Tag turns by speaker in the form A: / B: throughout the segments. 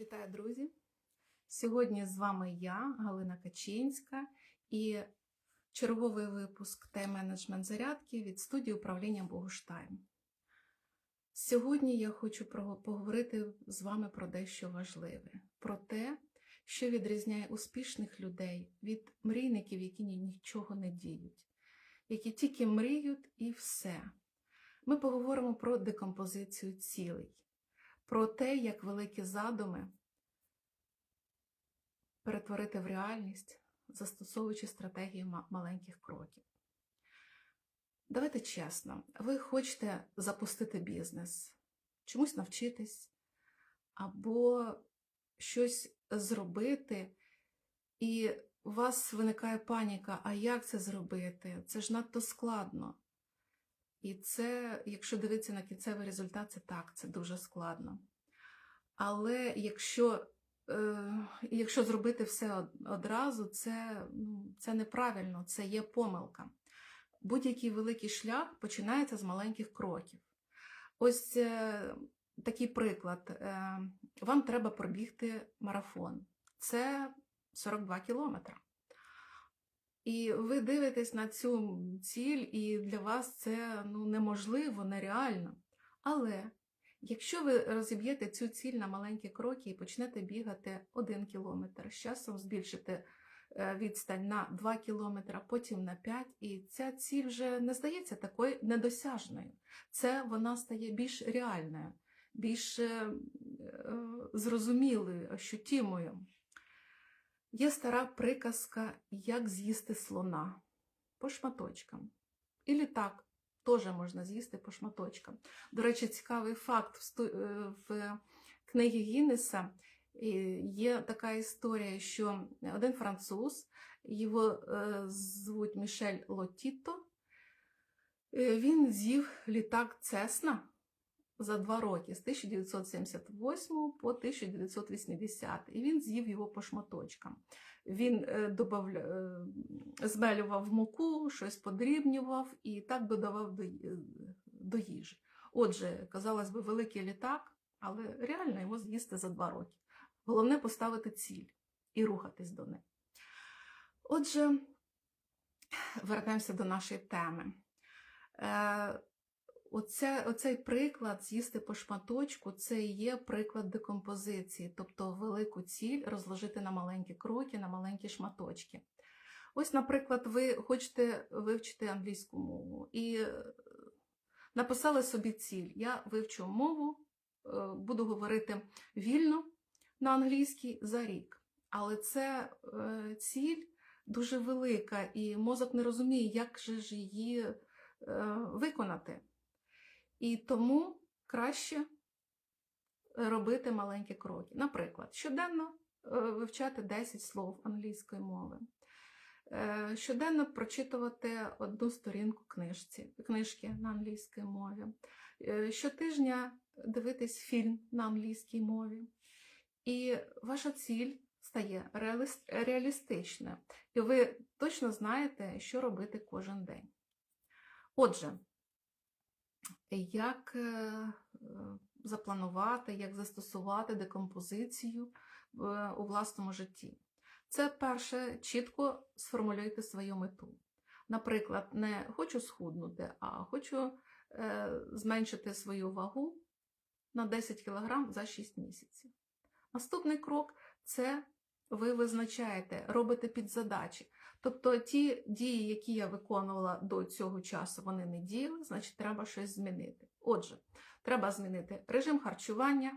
A: Вітаю, друзі! Сьогодні з вами я, Галина Качинська, і черговий випуск тайм-менеджмент зарядки від студії управління Богуштайм. Сьогодні я хочу поговорити з вами про дещо важливе: про те, що відрізняє успішних людей від мрійників, які нічого не діють, які тільки мріють і все. Ми поговоримо про декомпозицію цілей про те, як великі задуми перетворити в реальність, застосовуючи стратегії маленьких кроків. Давайте чесно, ви хочете запустити бізнес, чомусь навчитись або щось зробити, і у вас виникає паніка, а як це зробити? Це ж надто складно. І це, якщо дивитися на кінцевий результат, це так, це дуже складно. Але якщо, е, якщо зробити все одразу, це, ну, це неправильно, це є помилка. Будь-який великий шлях починається з маленьких кроків. Ось е, такий приклад. Е, вам треба пробігти марафон. Це 42 кілометри. І ви дивитесь на цю ціль, і для вас це ну, неможливо, нереально. Але якщо ви розіб'єте цю ціль на маленькі кроки і почнете бігати один кілометр, з часом збільшите відстань на 2 кілометри, потім на 5, і ця ціль вже не здається такою недосяжною. Це вона стає більш реальною, більш е, е, зрозумілою, ощутімою. Є стара приказка, як з'їсти слона по шматочкам. І так, теж можна з'їсти по шматочкам. До речі, цікавий факт в, е, книгі Гіннеса е, є така історія, що один француз, його е, звуть Мішель Лотіто, він з'їв літак Цесна за два роки з 1978 по 1980. І він з'їв його по шматочкам. Він е, добавля... е, змелював муку, щось подрібнював і так додавав до, їжі. Отже, казалось би, великий літак, але реально його з'їсти за два роки. Головне поставити ціль і рухатись до неї. Отже, вернемося до нашої теми. Оце, оцей приклад з'їсти по шматочку це і є приклад декомпозиції, тобто велику ціль розложити на маленькі кроки, на маленькі шматочки. Ось, наприклад, ви хочете вивчити англійську мову і е, написали собі ціль. Я вивчу мову, е, буду говорити вільно на англійській за рік. Але це е, ціль дуже велика, і мозок не розуміє, як же ж її виконати. І тому краще робити маленькі кроки. Наприклад, щоденно е, вивчати 10 слов англійської мови, Е, щоденно прочитувати одну сторінку книжці, книжки на англійській мові, Е, щотижня дивитись фільм на англійській мові. І ваша ціль стає реаліс- реалістичною, і ви точно знаєте, що робити кожен день. Отже, як е, е, запланувати, як застосувати декомпозицію у власному житті. Це перше, чітко сформулюйте свою мету. Наприклад, не хочу схуднути, а хочу е, зменшити свою вагу на 10 кг за 6 місяців. Наступний крок це ви визначаєте, робите підзадачі. Тобто ті дії, які я виконувала до цього часу, вони не діяли, значить, треба щось змінити. Отже, треба змінити режим харчування,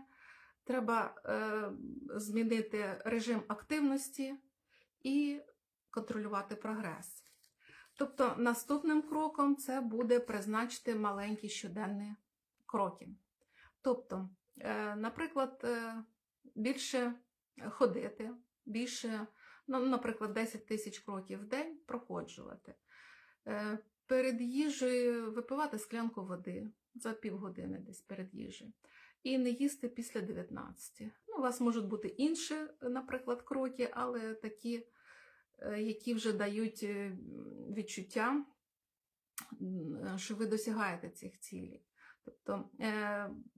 A: треба е, змінити режим активності і контролювати прогрес. Тобто, наступним кроком це буде призначити маленькі щоденні кроки. Тобто, е, наприклад, е, більше ходити, більше, ну, наприклад, 10 тисяч кроків в день проходжувати. Е, Перед їжею випивати склянку води за півгодини десь перед їжею. І не їсти після 19. Ну, у вас можуть бути інші, наприклад, кроки, але такі, е, які вже дають е, відчуття, що ви досягаєте цих цілей. Тобто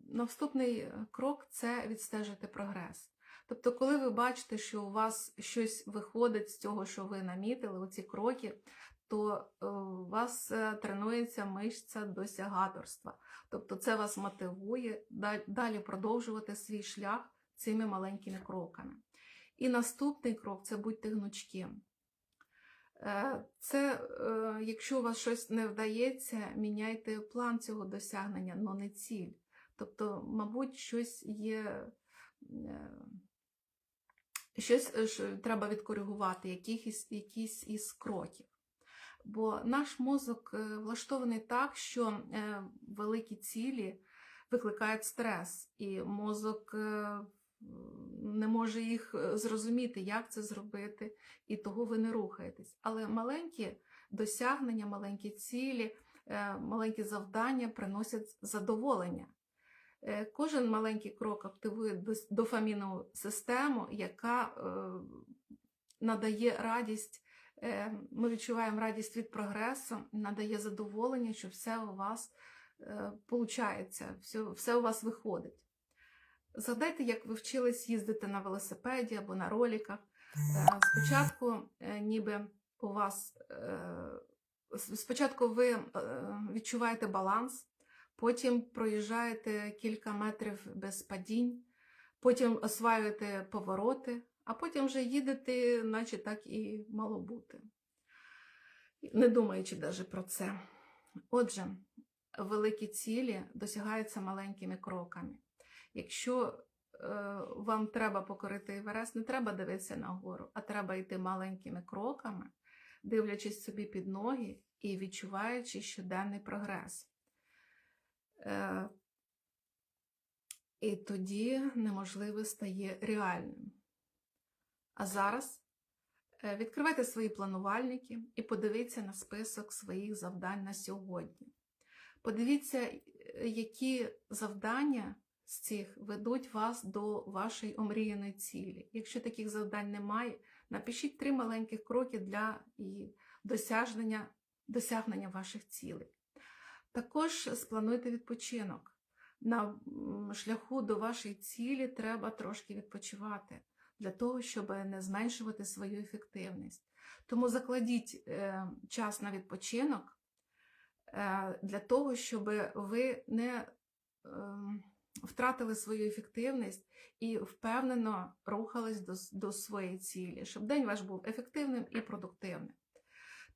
A: наступний крок це відстежити прогрес. Тобто, коли ви бачите, що у вас щось виходить з цього, що ви намітили, оці кроки, то е, у вас е, тренується мишця досягаторства. Тобто це вас мотивує далі продовжувати свій шлях цими маленькими кроками. І наступний крок це будьте гнучким. Е, Це, якщо у вас щось не вдається, міняйте план цього досягнення, але не ціль. Тобто, мабуть, щось є, щось е, що треба відкоригувати, якихось, якісь із кроків. Бо наш мозок е, влаштований так, що е, великі цілі викликають стрес, і мозок е, не може їх е, зрозуміти, як це зробити, і того ви не рухаєтесь. Але маленькі досягнення, маленькі цілі, е, маленькі завдання приносять задоволення. Е, Кожен маленький крок активує дофамінову систему, яка е, надає радість. е, Ми відчуваємо радість від прогресу, надає задоволення, що все у вас виходить, все, у вас виходить. Згадайте, як ви вчились їздити на велосипеді або на роліках. Спочатку, ніби у вас спочатку ви відчуваєте баланс, потім проїжджаєте кілька метрів без падінь, потім осваюєте повороти, а потім вже їдете, наче так і мало бути. Не думаючи навіть про це. Отже, великі цілі досягаються маленькими кроками. Якщо е, вам треба покорити Еверест, не треба дивитися нагору, а треба йти маленькими кроками, дивлячись собі під ноги і відчуваючи щоденний прогрес. Е, і тоді неможливе стає реальним. А зараз е, відкривайте свої планувальники і подивіться на список своїх завдань на сьогодні. Подивіться, е, які завдання з цих ведуть вас до вашої омріяної цілі. Якщо таких завдань немає, напишіть три маленьких кроки для досягнення, досягнення ваших цілей. Також сплануйте відпочинок. На шляху до вашої цілі треба трошки відпочивати для того, щоб не зменшувати свою ефективність. Тому закладіть е, час на відпочинок е, для того, щоб ви не ем, втратили свою ефективність і впевнено рухались до, до своєї цілі, щоб день ваш був ефективним і продуктивним.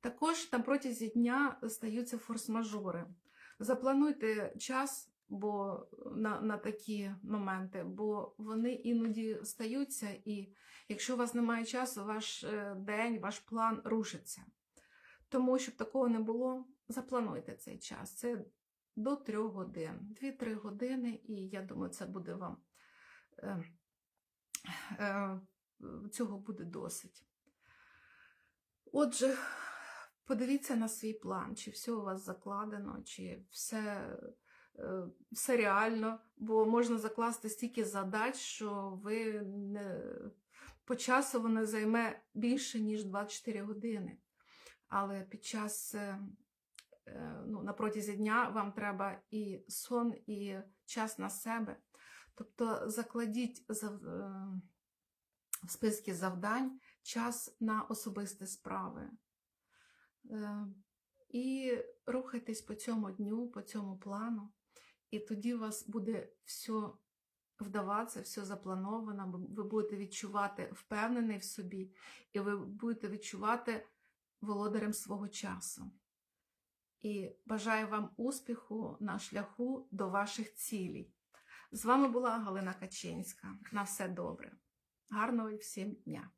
A: Також на протязі дня стаються форс-мажори. Заплануйте час бо, на, на такі моменти, бо вони іноді стаються, і якщо у вас немає часу, ваш е, день, ваш план рушиться. Тому, щоб такого не було, заплануйте цей час. Це до 3 годин, 2-3 години, і я думаю, це буде вам е, е, цього буде досить. Отже, подивіться на свій план, чи все у вас закладено, чи все, е, все реально, бо можна закласти стільки задач, що ви не, по часу воно займе більше, ніж 24 години. Але під час е, е, ну, на протязі дня вам треба і сон, і час на себе. Тобто закладіть в списки завдань час на особисті справи. Е, І рухайтесь по цьому дню, по цьому плану, і тоді у вас буде все вдаватися, все заплановано, ви будете відчувати впевнений в собі, і ви будете відчувати володарем свого часу. І бажаю вам успіху на шляху до ваших цілей. З вами була Галина Качинська. На все добре. Гарного всім дня!